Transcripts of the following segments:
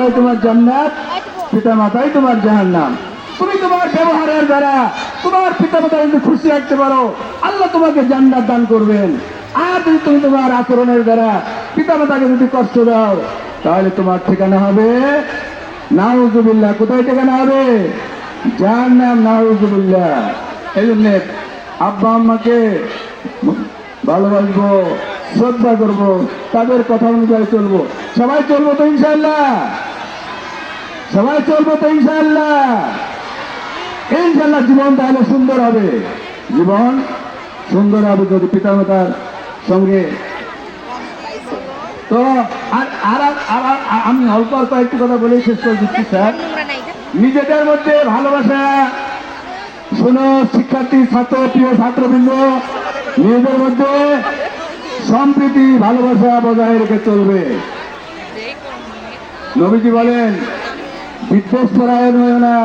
মাতাই তোমার জান্নাত, পিতা মাতাই তোমার জাহান্নাম। তুমি তোমার ব্যবহারের দ্বারা, তোমার পিতা মাতা যদি খুশি রাখতে পারো, আল্লাহ তোমাকে জান্নাত দান করবেন। আর যদি তুমি তোমার আচরণের দ্বারা পিতা মাতাকে যদি কষ্ট দাও, তাহলে তোমার ঠিকানা হবে নাউজুবিল্লাহ। কোথায় ঠিকানা হবে? যার নাম নাউজুবিল্লাহ। এই জন্য আব্বা আম্মাকে ভালোবাসবো, শ্রদ্ধা করব, তাদের কথা অনুযায়ী চলবো। সবাই চলবো তো ইনশাল্লাহ সবাই চলবো তো ইনশাল্লাহ ইনশাল্লাহ জীবন তাহলে সুন্দর হবে। জীবন সুন্দর হবে যদি পিতামাতার সঙ্গে। তো আর আর আমি অল্প অল্প একটু কথা বলে শেষ করে দিচ্ছি, স্যার। নিজেদের মধ্যে ভালোবাসা। শোনো, শিক্ষার্থী, ছাত্র, প্রিয় ছাত্রবৃন্দ, নিজেদের মধ্যে সম্প্রীতি, ভালোবাসা বজায় রেখে চলবে। নবীজি বলেন বিদ্বেষ পরায়ণ হয়েও না,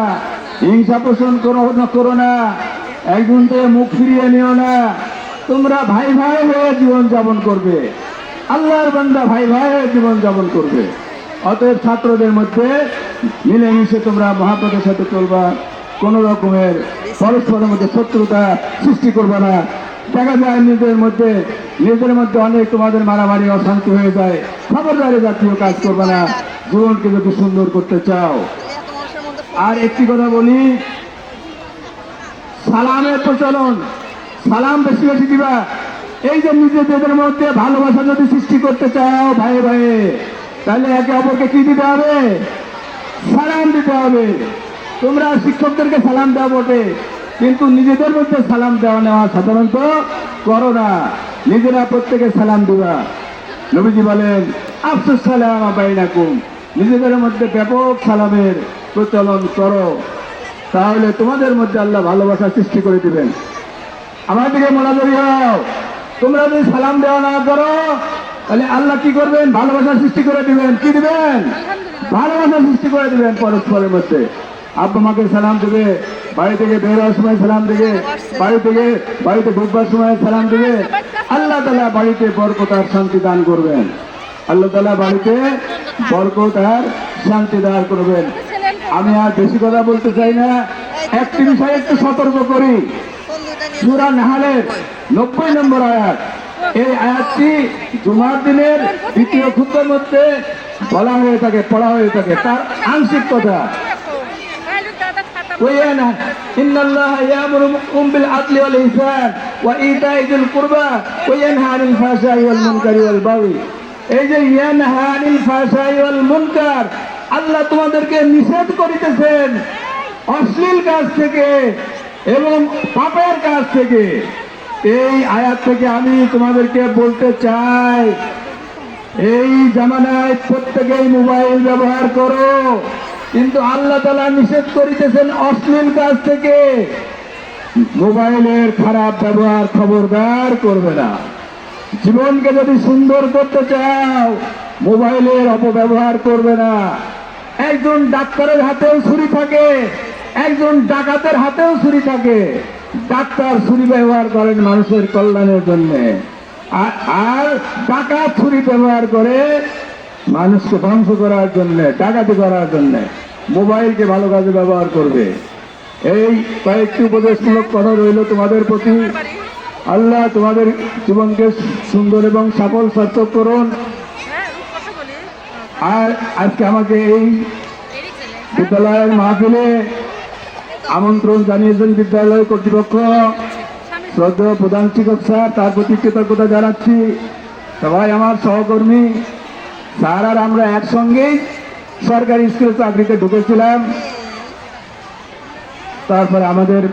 হিংসা পোষণ করো না করো একজন থেকে মুখ ফিরিয়ে নিও না। তোমরা ভাই ভাই হয়ে জীবন যাপন করবে। আল্লাহর বান্দা ভাই ভাই হয়ে জীবন যাপন করবে। অতএব ছাত্রদের মধ্যে মিলেমিশে তোমরা মহাপদের সাথে চলবা। কোনো রকমের পরস্পরের মধ্যে শত্রুতা সৃষ্টি করবে না। দেখা যায় নিজেদের মধ্যে নিজেদের মধ্যে অনেক তোমাদের মারামারি, অশান্তি হয়ে যায়। খবরদারি জাতীয় কাজ করবে না। জীবনকে যদি সুন্দর করতে চাও। আর একটি কথা বলি, সালামের প্রচলন। সালাম বেশি বেশি দিবা। এই যে নিজেদের মধ্যে ভালোবাসা যদি সৃষ্টি করতে চাও ভাই ভাই তাহলে একে অপরকে কি দিতে হবে? সালাম দিতে হবে। তোমরা শিক্ষকদেরকে সালাম দেওয়া বটে, কিন্তু নিজেদের মধ্যে সালাম দেওয়া নেওয়া সাধারণত করো না। নিজেরা প্রত্যেকে সালাম দিবা। নবীজি বলেন, আফসুস সালাম বাইনাকুম। নিজেদের মধ্যে ব্যাপক সালামের প্রচলন করো। তাহলে তোমাদের মধ্যে আল্লাহ ভালোবাসা সৃষ্টি করে দিবেন। আমার দিকে মোনাজারি হও তোমরা যদি সালাম দেওয়া না করো তাহলে আল্লাহ কি করবেন? ভালোবাসা সৃষ্টি করে দিবেন। কি দিবেন? ভালোবাসা সৃষ্টি করে দিবেন পরস্পরের মধ্যে। আব্বা মাকে সালাম দেবে বাড়ি থেকে বের হওয়ার সময় সালাম দেবে বাড়ি থেকে বাড়িতে ঢুকবার সময় সালাম দেবে। আল্লাহ তালা বাড়িতে বরকত আর শান্তি দান করবেন। আল্লাহ তালা বাড়িতে বরকত আর শান্তি দান করবেন আমি আর বেশি কথা বলতে চাই না একটি বিষয়ে একটু সতর্ক করি সুরা নাহালের নব্বই নম্বর আয়াত এই আয়াতটি জুমার দিনের দ্বিতীয় খুদ্ের মধ্যে বলা হয়ে থাকে পড়া হয়ে থাকে তার আংশিক কথা ويانا إن الله يأمركم بالعدل والإحسان وإيتاء ذي القربى وينهى عن الفحشاء والمنكر والبغي এই যে ইয়ানহা আনিল ফাহশাই ওয়াল মুনকার, আল্লাহ তোমাদেরকে নিষেধ করিতেছেন অশ্লীল কাজ থেকে এবং পাপের কাজ থেকে। এই আয়াত থেকে আমি তোমাদেরকে বলতে চাই, এই জামানায় প্রত্যেকেই মোবাইল ব্যবহার করো, কিন্তু আল্লাহ তালা নিষেধ করিতেছেন অশ্লীল কাজ থেকে। মোবাইলের খারাপ ব্যবহার খবরদার করবে না। জীবনকে যদি সুন্দর করতে চাও, মোবাইলের অপব্যবহার করবে না। একজন ডাক্তারের হাতেও ছুরি থাকে, একজন ডাকাতের হাতেও ছুরি থাকে। ডাক্তার ছুরি ব্যবহার করেন মানুষের কল্যাণের জন্য। আর ডাকাত ছুরি ব্যবহার করে মানুষকে ধ্বংস করার জন্য, ডাকাতি করার জন্য মোবাইলকে ভালো কাজে ব্যবহার করবে। এই কয়েকটি উপদেশমূলক কথা রইল তোমাদের প্রতি। আল্লাহ তোমাদের জীবনকে সুন্দর এবং সফল সার্থক করুন। আর আজকে আমাকে এই বিদ্যালয়ের মাহফিলে আমন্ত্রণ জানিয়েছেন বিদ্যালয় কর্তৃপক্ষ। শ্রদ্ধেয় প্রধান শিক্ষক স্যার তার প্রতি কৃতজ্ঞতা জানাচ্ছি। সবাই আমার সহকর্মী। স্যার আর আমরা একসঙ্গেই সরকারি স্কুলে চাকরিতে ঢুকেছিলাম। তারপরে আমাদের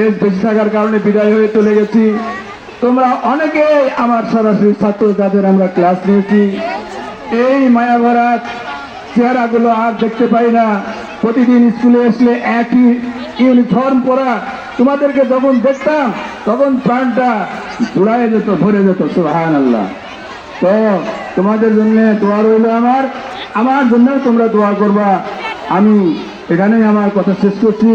এর বেশি থাকার কারণে বিদায় হয়ে চলে গেছি। তোমরা অনেকে আমার সরাসরি ছাত্র যাদের আমরা ক্লাস নিয়েছি, এই মায়াভরা চেহারাগুলো আর দেখতে পাই না। প্রতিদিন স্কুলে আসলে একই ইউনিফর্ম পরা। তোমাদেরকে যখন দেখতাম, তখন প্রাণটা জোড়ায় যেত, ভরে যেত সুহান আল্লাহ তো তোমাদের জন্য দোয়া রইল আমার। আমার জন্য তোমরা দোয়া করবা। আমি এখানেই আমার কথা শেষ করছি।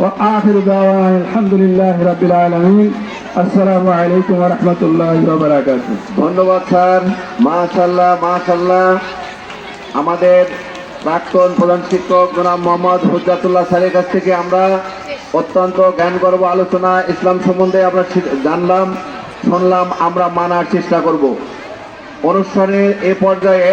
ও আখির দাওয়ান আলহামদুলিল্লাহ রাব্বিল আলামিন আসসালামু আলাইকুম রাহমাতুল্লাহি ওয়া বারাকাতুহু ধন্যবাদ, স্যার। মাশাল্লাহ মাশাল্লাহ আমাদের প্রাক্তন প্রধান শিক্ষক জনাব মোহাম্মদ হুজাতুল্লাহ স্যারের কাছ থেকে আমরা অত্যন্ত জ্ঞান গর্ব আলোচনা ইসলাম সম্বন্ধে আমরা জানলাম, শুনলাম, আমরা মানার চেষ্টা করব। অনুষ্ঠানের এ পর্যায়ে